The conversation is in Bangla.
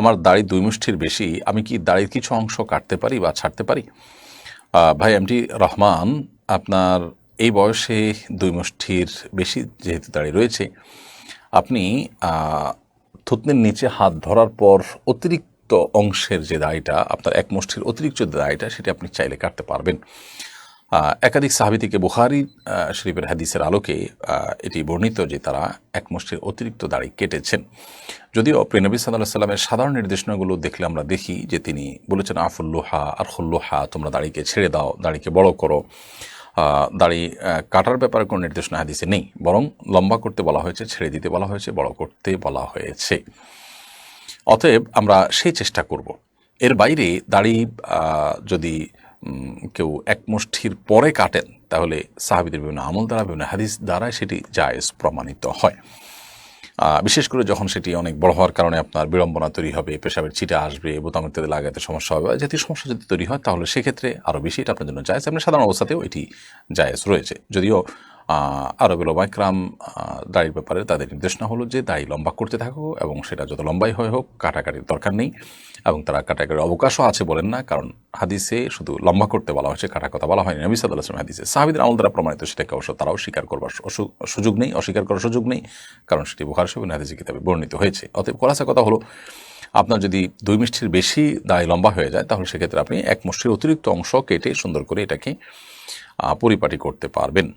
আমার দাড়ি দুই মুষ্ঠির বেশি, আমি কি দাড়ির কিছু অংশ কাটতে পারি বা ছাড়তে পারি? ভাই এমটি রহমান, আপনার এই বয়সে দুই মুষ্ঠির বেশি যেহেতু দাড়ি রয়েছে, আপনি থুতনির নিচে হাত ধরার পর অতিরিক্ত অংশের যে দাড়িটা, আপনার এক মুষ্ঠির অতিরিক্ত দাড়িটা, সেটা আপনি চাইলে কাটতে পারবেন। একাধিক সাহাবি থেকে আহ, শরীফের হাদিসের আলোকে এটি বর্ণিত যে তারা এক মুষ্টির অতিরিক্ত দাড়ি কেটেছেন। যদিও প্রিনবী সাল্লাহ সাল্লামের সাধারণ নির্দেশনাগুলো দেখলে আমরা দেখি যে তিনি বলেছেন আফুল্লোহা আর খুল্লোহা তোমরা দাড়িকে ছেড়ে দাও দাড়িকে বড় করো। দাড়ি কাটার ব্যাপারে কোনো নির্দেশনা হাদিসে নেই বরং লম্বা করতে বলা হয়েছে ছেড়ে দিতে বলা হয়েছে বড় করতে বলা হয়েছে। অতএব আমরা সেই চেষ্টা করব। এর বাইরে দাড়ি যদি কেউ এক মুষ্ঠির পরে কাটেন, তাহলে সাহাবিদের বিভিন্ন আমল দ্বারা, বিভিন্ন হাদিস দ্বারা সেটি জায়েজ প্রমাণিত হয়। বিশেষ করে যখন সেটি অনেক বড় হওয়ার কারণে আপনার বিড়ম্বনা তৈরি হবে, পেশাবের ছিটে আসবে বোতাম ইত্যাদি লাগাতে সমস্যা হবে জাতীয় সমস্যা যদি তৈরি হয়, তাহলে সেক্ষেত্রে আরও বেশি এটা আপনার জন্য জায়েজ। আপনি সাধারণ অবস্থাতেও এটি জায়েজ রয়েছে। যদিও আরবের ওবাইক্রাম দাড়ির ব্যাপারে তাদের নির্দেশনা হলো যে দাড়ি লম্বা করতে থাকো এবং সেটা যত লম্বাই হয় হোক, কাটাকাটির দরকার নেই এবং তারা কাটাকাটির অবকাশও আছে বলেন না, কারণ হাদিসে শুধু লম্বা করতে বলা হয়েছে কাটা কথা বলা হয়নি। নবী সাল্লাহ আসলাম হাদিসে সাহাবিদের আমল দ্বারা প্রমাণিত, সেটাকে অবশ্য তারাও স্বীকার করবার সুযোগ নেই, অস্বীকার করার সুযোগ নেই, কারণ সেটি বুখার সবিন হাদিসে কিতাবে বর্ণিত হয়েছে। অতএব খোলাসা কথা হলো, আপনার যদি দুই মিষ্টির বেশি দায় লম্বা হয়ে যায়, তাহলে সেক্ষেত্রে আপনি এক মুষ্টির অতিরিক্ত অংশ কেটে সুন্দর করে এটাকে পরিপাটি করতে পারবেন।